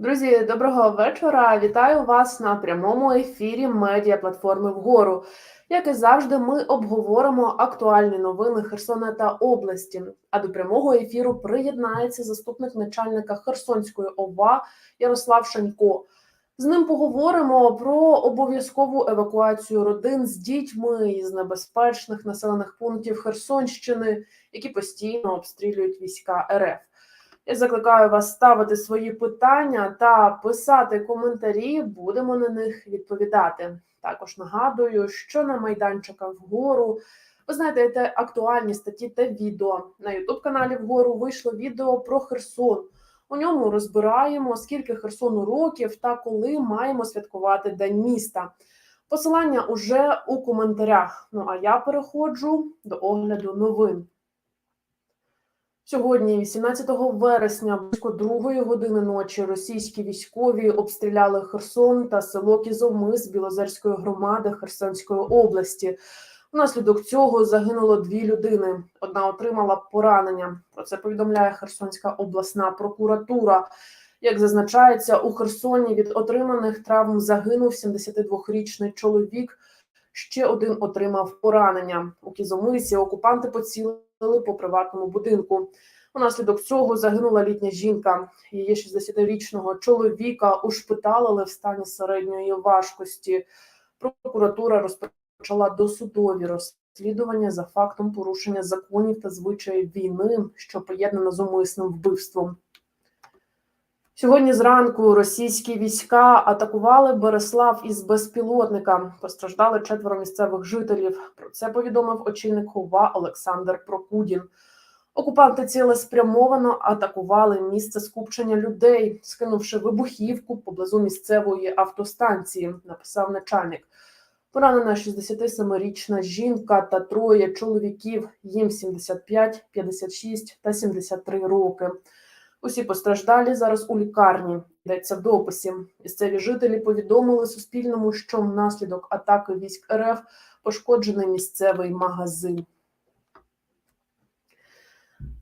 Друзі, доброго вечора. Вітаю вас на прямому ефірі медіа платформи вгору. Як і завжди, ми обговоримо актуальні новини Херсона та області. А до прямого ефіру приєднається заступник начальника Херсонської ОВА Ярослав Шанько. З ним поговоримо про обов'язкову евакуацію родин з дітьми із небезпечних населених пунктів Херсонщини, які постійно обстрілюють війська РФ. Я закликаю вас ставити свої питання та писати коментарі. Будемо на них відповідати. Також нагадую, що на майданчиках вгору ви знайдете актуальні статті та відео. На Ютуб каналі вгору вийшло відео про Херсон. У ньому розбираємо, скільки Херсону років та коли маємо святкувати День міста. Посилання уже у коментарях. Ну а я переходжу до огляду новин. Сьогодні, 18 вересня, близько другої години ночі, російські військові обстріляли Херсон та село Кізовмис Білозерської громади Херсонської області. Внаслідок цього загинуло дві людини. Одна отримала поранення. Про це повідомляє Херсонська обласна прокуратура. Як зазначається, у Херсоні від отриманих травм загинув 72-річний чоловік. Ще один отримав поранення. У Кізомисі окупанти поцілили по приватному будинку. Унаслідок цього загинула літня жінка. Її 60-річного чоловіка ушпиталили в стані середньої важкості. Прокуратура розпочала досудові розслідування за фактом порушення законів та звичаїв війни, що поєднано з умисним вбивством. Сьогодні зранку російські війська атакували Береслав із безпілотника. Постраждали четверо місцевих жителів. Про це повідомив очільник ОВА Олександр Прокудін. Окупанти цілеспрямовано атакували місце скупчення людей, скинувши вибухівку поблизу місцевої автостанції. Написав начальник. Поранена 67-річна жінка та троє чоловіків. Їм 75, 56 та 73 роки. Усі постраждалі зараз у лікарні. Йдеться в дописі. Місцеві жителі повідомили Суспільному, що внаслідок атаки військ РФ пошкоджений місцевий магазин.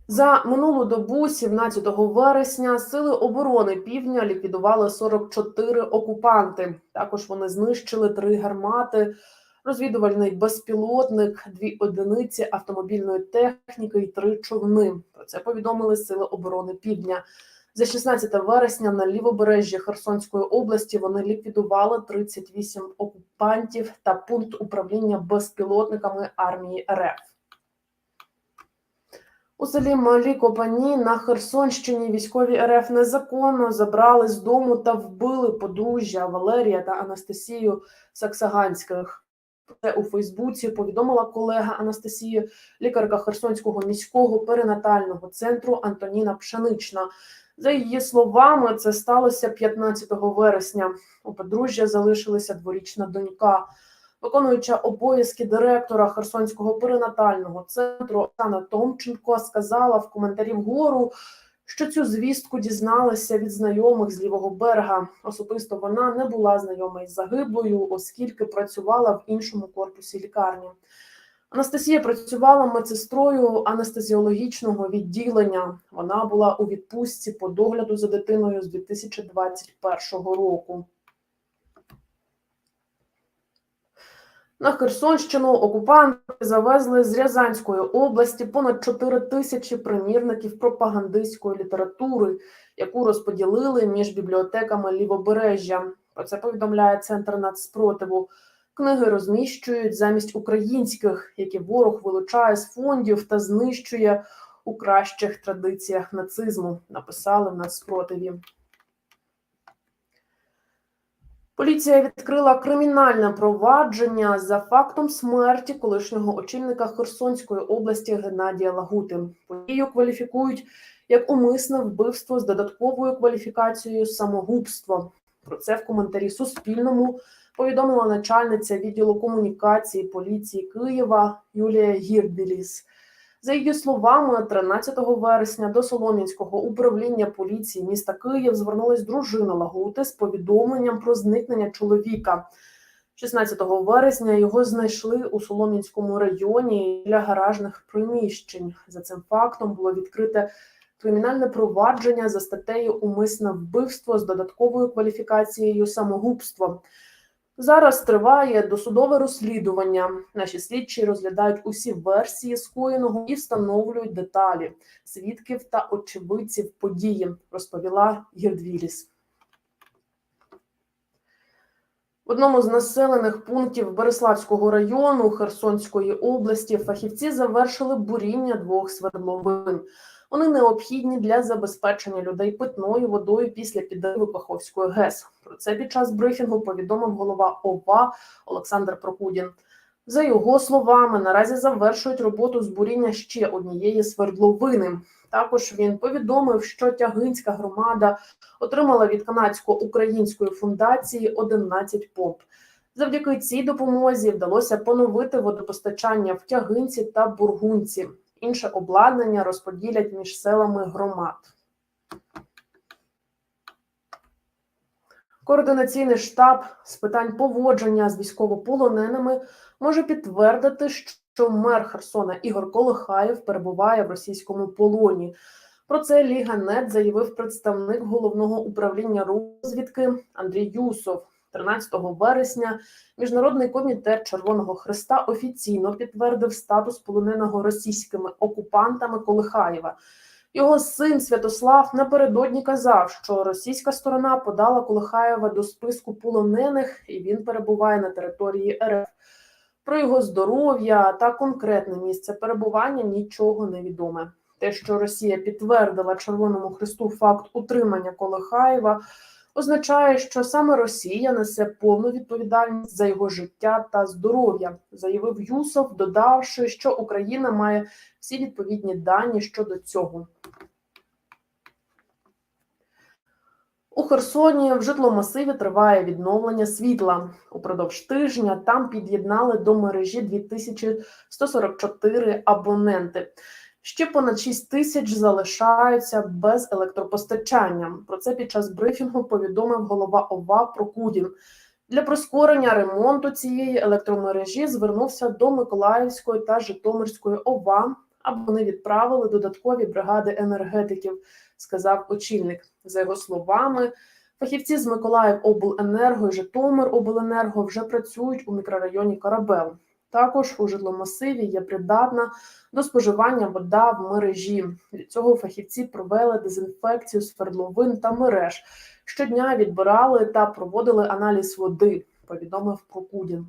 За минулу добу, 17 вересня, сили оборони півдня ліквідували 44 окупанти. Також вони знищили три гармати, розвідувальний безпілотник, дві одиниці автомобільної техніки і три човни. Про це повідомили Сили оборони Півдня. За 16 вересня на лівобережжі Херсонської області вони ліквідували 38 окупантів та пункт управління безпілотниками армії РФ. У селі Малі Копані на Херсонщині військові РФ незаконно забрали з дому та вбили подружжя Валерія та Анастасію Саксаганських. Це у Фейсбуці повідомила колега Анастасії, лікарка Херсонського міського перинатального центру Антоніна Пшенична. За її словами, це сталося 15 вересня. У подружжя залишилася дворічна донька. Виконуюча обов'язки директора Херсонського перинатального центру Оксана Томченко сказала в коментарі вгору, що цю звістку дізналася від знайомих з лівого берега. Особисто вона не була знайома із загиблою, оскільки працювала в іншому корпусі лікарні. Анастасія працювала медсестрою анестезіологічного відділення. Вона була у відпустці по догляду за дитиною з 2021 року. На Херсонщину окупанти завезли з Рязанської області понад 4 тисячі примірників пропагандистської літератури, яку розподілили між бібліотеками лівобережжя. Про це повідомляє центр нацспротиву. Книги розміщують замість українських, які ворог вилучає з фондів та знищує у кращих традиціях нацизму. Написали в нацспротиві. Поліція відкрила кримінальне провадження за фактом смерті колишнього очільника Херсонської області Геннадія Лагути. Подію кваліфікують як умисне вбивство з додатковою кваліфікацією самогубство. Про це в коментарі Суспільному повідомила начальниця відділу комунікації поліції Києва Юлія Гірбіліс. За її словами, 13 вересня до Солом'янського управління поліції міста Київ звернулась дружина Лагути з повідомленням про зникнення чоловіка. 16 вересня його знайшли у Солом'янському районі для гаражних приміщень. За цим фактом було відкрите кримінальне провадження за статтею Умисне вбивство з додатковою кваліфікацією самогубство. Зараз триває досудове розслідування. Наші слідчі розглядають усі версії скоєного і встановлюють деталі свідків та очевидців події, розповіла Гірдвіліс. В одному з населених пунктів Береславського району Херсонської області фахівці завершили буріння двох свердловин. Вони необхідні для забезпечення людей питною водою після підриву Каховської ГЕС. Про це під час брифінгу повідомив голова ОВА Олександр Прокудін. За його словами, наразі завершують роботу з буріння ще однієї свердловини. Також він повідомив, що Тягинська громада отримала від канадсько-української фундації 11 помп. Завдяки цій допомозі вдалося поновити водопостачання в Тягинці та Бургунці. Інше обладнання розподілять між селами громад. Координаційний штаб з питань поводження з військовополоненими може підтвердити, що мер Херсона Ігор Колихаєв перебуває в російському полоні. Про це Ліга Нет заявив представник головного управління розвідки Андрій Юсов. 13 вересня Міжнародний комітет Червоного Христа офіційно підтвердив статус полоненого російськими окупантами Колихаєва. Його син Святослав напередодні казав, що російська сторона подала Колихаєва до списку полонених, і він перебуває на території РФ. Про його здоров'я та конкретне місце перебування нічого не відоме. Те, що Росія підтвердила Червоному Христу факт утримання Колихаєва, означає, що саме Росія несе повну відповідальність за його життя та здоров'я, заявив Юсов, додавши, що Україна має всі відповідні дані щодо цього. У Херсоні в житломасиві триває відновлення світла. Упродовж тижня там під'єднали до мережі 2144 абоненти. Ще понад 6 тисяч залишаються без електропостачання. Про це під час брифінгу повідомив голова ОВА Прокудін. Для прискорення ремонту цієї електромережі звернувся до Миколаївської та Житомирської ОВА, аби вони відправили додаткові бригади енергетиків, сказав очільник. За його словами, фахівці з Миколаївобленерго і Житомиробленерго вже працюють у мікрорайоні Карабел. Також у житломасиві є придатна до споживання вода в мережі. Для цього фахівці провели дезінфекцію свердловин та мереж. Щодня відбирали та проводили аналіз води, повідомив Прокудін.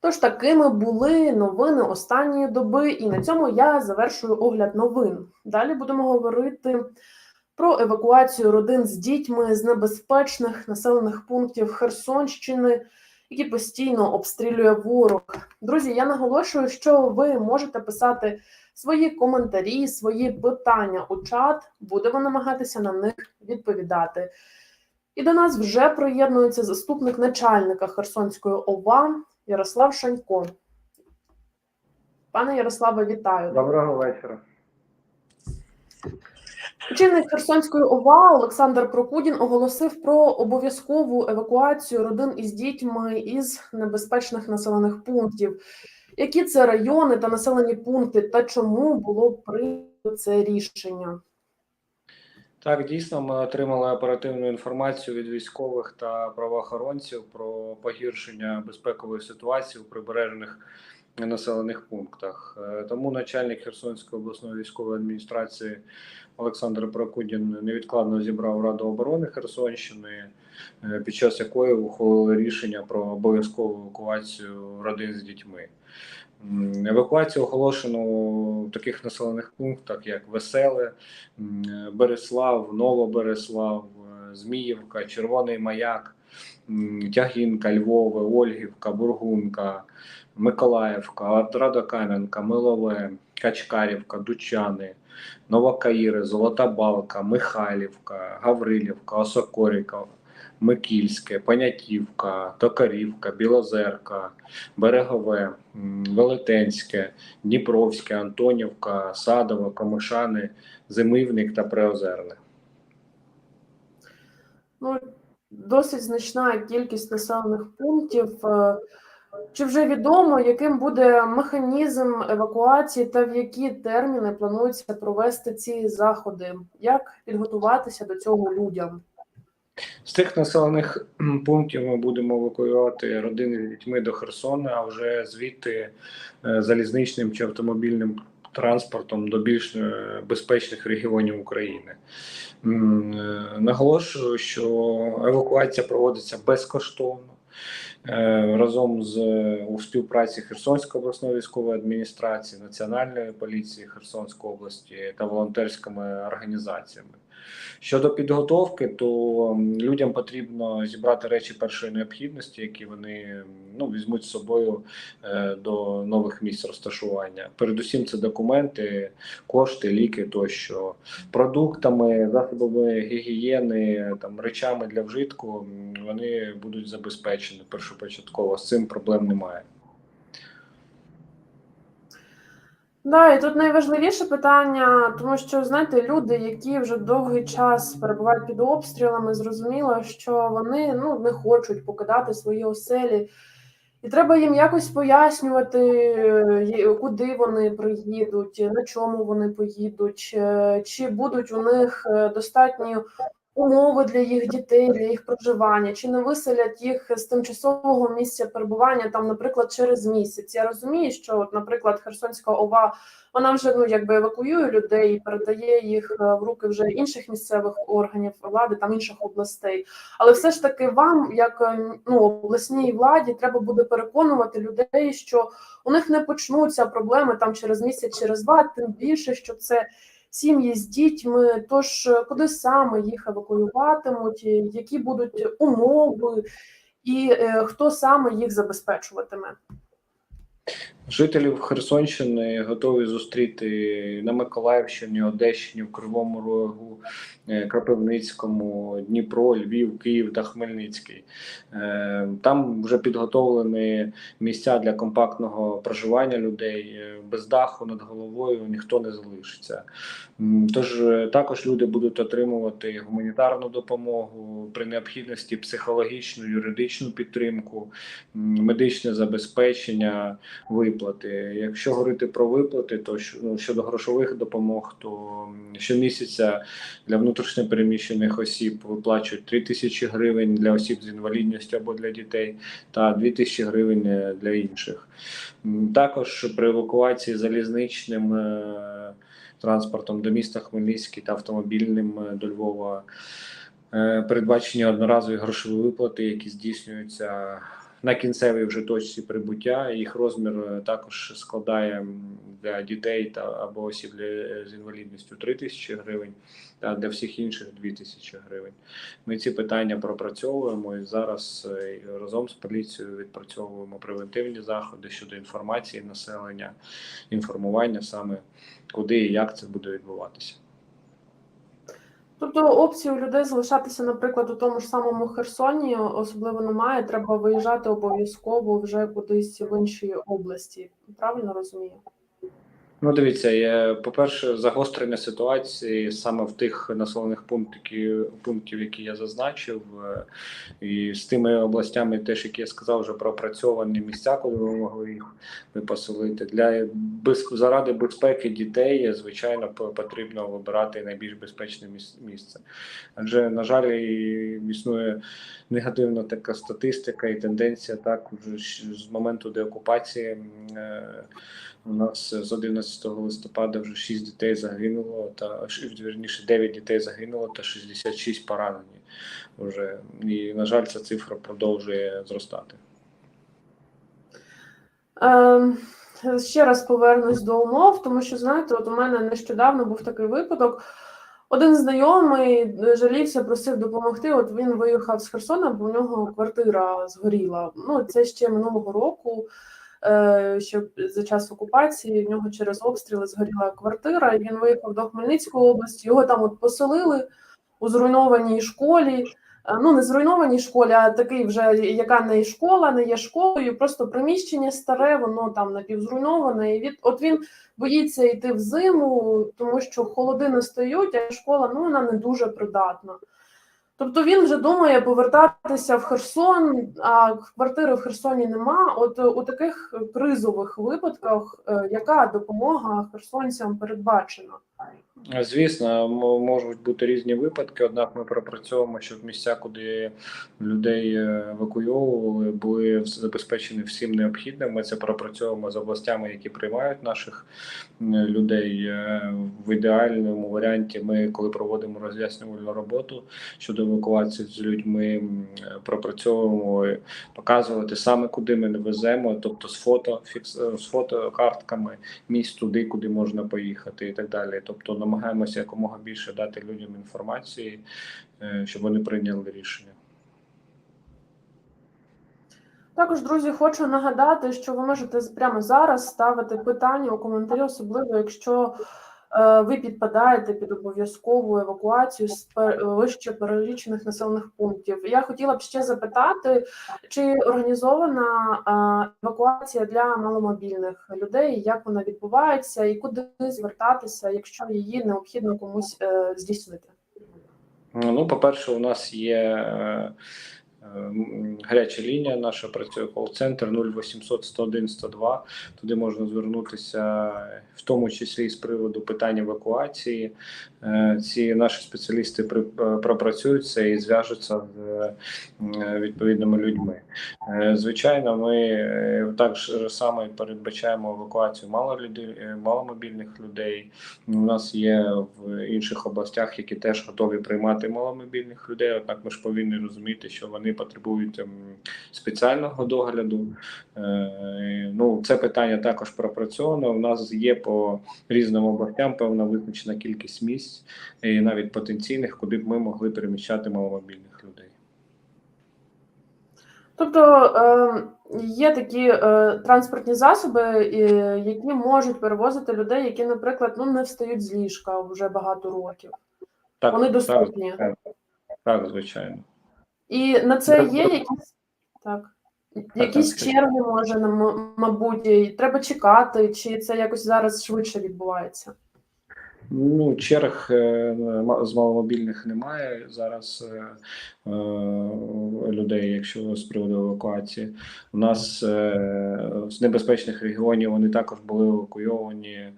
Тож такими були новини останньої доби, і на цьому я завершую огляд новин. Далі будемо говорити про евакуацію родин з дітьми з небезпечних населених пунктів Херсонщини які постійно обстрілює ворог. Друзі, я наголошую, що ви можете писати свої коментарі, свої питання у чат. Будемо намагатися на них відповідати. І до нас вже приєднується заступник начальника Херсонської ОВА Ярослав Шанько. Пане Ярославе, вітаю. Доброго вечора. Очільник Херсонської ОВА Олександр Прокудін оголосив про обов'язкову евакуацію родин із дітьми із небезпечних населених пунктів. Які це райони та населені пункти, та чому було прийнято це рішення? Так, дійсно, ми отримали оперативну інформацію від військових та правоохоронців про погіршення безпекової ситуації у прибережних населених пунктах. Е, Тому начальник Херсонської обласної військової адміністрації Олександр Прокудін невідкладно зібрав Раду оборони Херсонщини, е, під час якої ухвалили рішення про обов'язкову евакуацію родин з дітьми. Евакуацію оголошено в таких населених пунктах, як Веселе, Береслав, Новобереслав, е, Зміївка, Червоний Маяк, Тягінка, Львове, Ольгівка, Бургунка, Миколаївка, Радокам'янка, Милове, Качкарівка, Дучани, Новокаїри, Золота Балка, Михайлівка, Гаврилівка, Осокоріка, Микільське, Понятівка, Токарівка, Білозерка, Берегове, Велетенське, Дніпровське, Антонівка, Садове, Комишани, Зимивник та Приозерне. Ну, досить значна кількість населених пунктів. Е, Чи вже відомо, яким буде механізм евакуації та в які терміни планується провести ці заходи? Як підготуватися до цього людям? З тих населених пунктів ми будемо евакуювати родини з дітьми до Херсона, а вже звідти е, залізничним чи автомобільним транспортом до більш е, безпечних регіонів України. Е, Наголошую, що евакуація проводиться безкоштовно. Е, Разом з у співпраці Херсонської обласної військової адміністрації, Національної поліції Херсонської області та волонтерськими організаціями. Щодо підготовки, то людям потрібно зібрати речі першої необхідності, які вони ну, візьмуть з собою е, до нових місць розташування. Передусім, це документи, кошти, ліки тощо, продуктами, засобами гігієни, там речами для вжитку. Вони будуть забезпечені першопочатково. З цим проблем немає. Да, і тут найважливіше питання, тому що знаєте, люди, які вже довгий час перебувають під обстрілами, зрозуміло, що вони ну не хочуть покидати свої оселі, і треба їм якось пояснювати, е, куди вони приїдуть, на чому вони поїдуть, е, чи будуть у них е, достатні умови для їх дітей, для їх проживання, чи не виселять їх з тимчасового місця перебування, там, наприклад, через місяць. Я розумію, що, наприклад, Херсонська ОВА вона вже ну якби евакуює людей і передає їх е, в руки вже інших місцевих органів влади, там інших областей. Але все ж таки, вам, як е, ну обласній владі, треба буде переконувати людей, що у них не почнуться проблеми там через місяць, через два, тим більше, що це сім'ї з дітьми. Тож е, куди саме їх евакуюватимуть, які будуть умови, і е, хто саме їх забезпечуватиме? Жителів Херсонщини готові зустріти на Миколаївщині, Одещині, в Кривому Рогу, е, Кропивницькому, Дніпро, Львів, Київ та Хмельницький. Е, Там вже підготовлені місця для компактного проживання людей. Е, Без даху над головою ніхто не залишиться. Тож також люди будуть отримувати гуманітарну допомогу при необхідності психологічну, юридичну підтримку, медичне забезпечення виплати. Якщо говорити про виплати, то ну, щодо грошових допомог, то щомісяця для внутрішньопереміщених осіб виплачують 3 тисячі гривень для осіб з інвалідністю або для дітей, та 2 тисячі гривень е, для інших. Також при евакуації залізничним е, транспортом до міста Хмельницький та автомобільним е, до Львова. Передбачені одноразові грошові виплати, які здійснюються на кінцевій вже точці прибуття. Їх розмір е, також складає для дітей та або осіб для, е, з інвалідністю 3 тисячі гривень, та для всіх інших 2 тисячі гривень. Ми ці питання пропрацьовуємо і зараз е, разом з поліцією відпрацьовуємо превентивні заходи щодо інформації населення, інформування саме куди і як це буде відбуватися. Тобто опції у людей залишатися, наприклад, у тому ж самому Херсоні особливо немає. Треба виїжджати обов'язково вже кудись в інші області. Правильно розумію? Ну, дивіться, по-перше, загострення ситуації саме в тих населених пунктів, пунктів, які я зазначив, е, і з тими областями, теж які я сказав, вже пропрацьовані місця, коли ми могли їх поселити. Для без заради безпеки дітей, звичайно, по- потрібно вибирати найбільш безпечне міс- місце. Адже, на жаль, існує негативна така статистика і тенденція так вже з моменту деокупації. Е, у нас з 11 листопада вже 6 дітей загинуло, та вірніше 9 дітей загинуло та 66 поранені. Вже і на жаль, ця цифра продовжує зростати. Ем, ще раз повернусь до умов, тому що знаєте, от у мене нещодавно був такий випадок. Один знайомий жалівся, просив допомогти. От він виїхав з Херсона, бо у нього квартира згоріла. Ну, це ще минулого року, е, ще за час окупації. В нього через обстріли згоріла квартира. Він виїхав до Хмельницької області. Його там от поселили у зруйнованій школі. Е, Ну, не зруйнованій школі, а такий вже, яка не школа, не є школою, просто приміщення старе, воно там напівзруйноване. І від, от він боїться йти в зиму, тому що холоди не стають, а школа ну, вона не дуже придатна. Тобто він вже думає повертатися в Херсон, а квартири в Херсоні нема. От е, у таких кризових випадках, е, яка допомога херсонцям передбачена? Звісно, можуть бути різні випадки, однак ми пропрацьовуємо, щоб місця, куди людей е, евакуйовували, були забезпечені всім необхідним. Ми це пропрацьовуємо з областями, які приймають наших людей. Е, В ідеальному варіанті ми, коли проводимо роз'яснювальну роботу щодо евакуації з людьми, пропрацьовуємо показувати саме куди ми не веземо, тобто з фото, фікс, з фотокартками місць туди, куди можна поїхати, і так далі. Тобто намагаємося якомога більше дати людям інформації, е, щоб вони прийняли рішення. Також, друзі, хочу нагадати, що ви можете прямо зараз ставити питання у коментарі, особливо якщо ви підпадаєте під обов'язкову евакуацію з вище перелічених населених пунктів. Я хотіла б ще запитати, чи організована е, евакуація для маломобільних людей, як вона відбувається, і куди звертатися, якщо її необхідно комусь е, здійснити? Ну, по-перше, у нас є е, е, гаряча лінія, наша працює кол-центр 0800 101 102. Туди можна звернутися, в тому числі з приводу питань евакуації. Е, Ці наші спеціалісти е, пропрацюються і зв'яжуться з е, відповідними людьми. Звичайно, ми е, так само передбачаємо евакуацію мало людей, маломобільних людей. У нас є в інших областях, які теж готові приймати маломобільних людей. Однак ми ж повинні розуміти, що вони потребують ем, спеціального догляду. Е, Ну, це питання також пропрацьовано. У нас є по різним областям певна визначена кількість місць, і навіть потенційних, куди б ми могли переміщати маломобільних людей. Тобто е, є такі е, транспортні засоби, які можуть перевозити людей, які, наприклад, ну не встають з ліжка вже багато років. Так, Вони так, доступні. так, так, звичайно. І на це є якісь так. Якісь черги може, мабуть, і треба чекати, чи це якось зараз швидше відбувається? Ну, черг е, з маломобільних немає зараз е, е, людей, якщо з приводу евакуації. У нас з небезпечних регіонів вони також були евакуйовані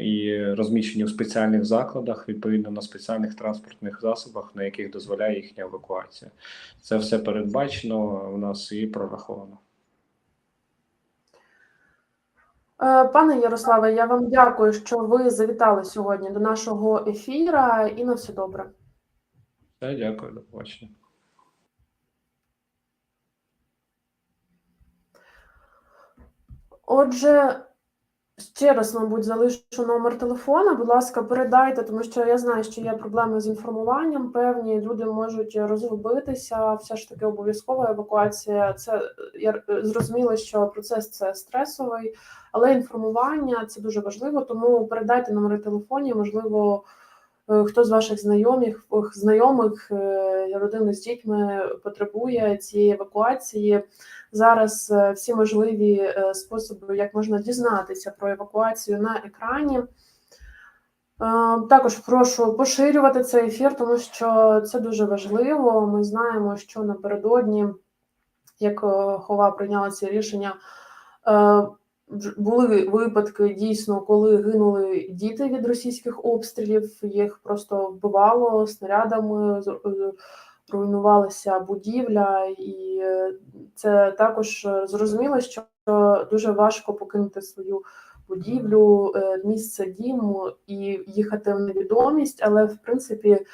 і розміщені в спеціальних закладах, відповідно на спеціальних транспортних засобах, на яких дозволяє їхня евакуація. Це все передбачено у нас і прораховано. Е, Пане Ярославе, я вам дякую, що ви завітали сьогодні до нашого ефіра і на все добре. Все, дякую, до побачення. Отже, ще раз, мабуть, залишу номер телефона. Будь ласка, передайте, тому що я знаю, що є проблеми з інформуванням. Певні люди можуть розгубитися. Все ж таки обов'язкова евакуація. Це я зрозуміла, що процес це стресовий, але інформування це дуже важливо. Тому передайте номери телефонів. Можливо, е, хто з ваших знайомих знайомих е, родини з дітьми потребує цієї евакуації. Зараз е, всі можливі е, способи, як можна дізнатися про евакуацію на екрані. Е, Також прошу поширювати цей ефір, тому що це дуже важливо. Ми знаємо, що напередодні, як Хова прийняла це рішення, були випадки дійсно, коли гинули діти від російських обстрілів, їх просто вбивало снарядами, руйнувалася будівля, і це також е, зрозуміло, що дуже важко покинути свою будівлю, е, місце діму і їхати в невідомість, але в принципі.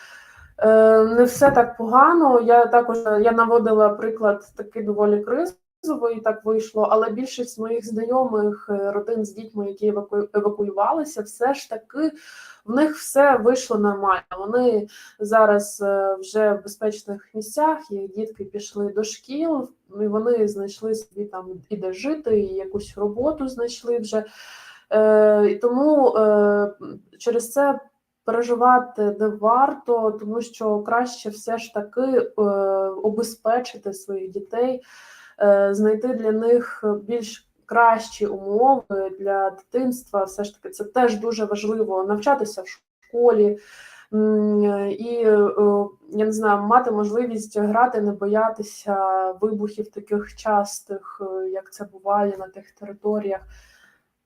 е, Не все так погано. Я також я наводила приклад такий доволі кризовий, так вийшло. Але більшість моїх знайомих е, родин з дітьми, які еваку- евакуювалися, все ж таки в них все вийшло нормально. Вони зараз е, вже в безпечних місцях. Їх дітки пішли до шкіл, і вони знайшли собі там і де жити, і якусь роботу знайшли вже. Е, і тому е, через це переживати не варто, тому що краще все ж таки е, обезпечити своїх дітей, е, знайти для них більш кращі умови для дитинства. Все ж таки, це теж дуже важливо навчатися в школі, І е, я не знаю, мати можливість грати, не боятися вибухів таких частих, е, як це буває на тих територіях,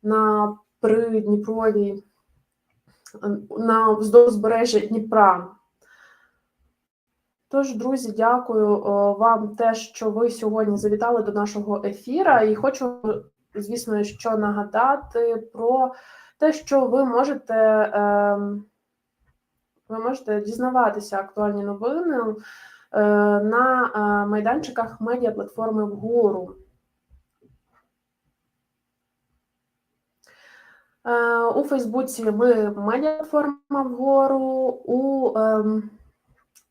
на Придніпрові, е, на вздовж узбережжя Дніпра. Тож, друзі, дякую е, вам те, що ви сьогодні завітали до нашого ефіра. І хочу, звісно, що нагадати про те, що ви можете. ем, ви можете дізнаватися актуальні новини е, на е, майданчиках медіаплатформи вгору. У Фейсбуці ми медіаплатформа вгору, у ем,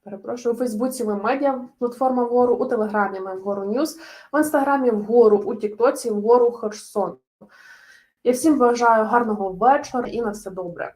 перепрошую, у Фейсбуці ми медіа, платформа вгору, у Телеграмі ми вгору Ньюс, в Інстаграмі вгору, у Тіктоці вгору Херсон. Я всім бажаю гарного вечора і на все добре.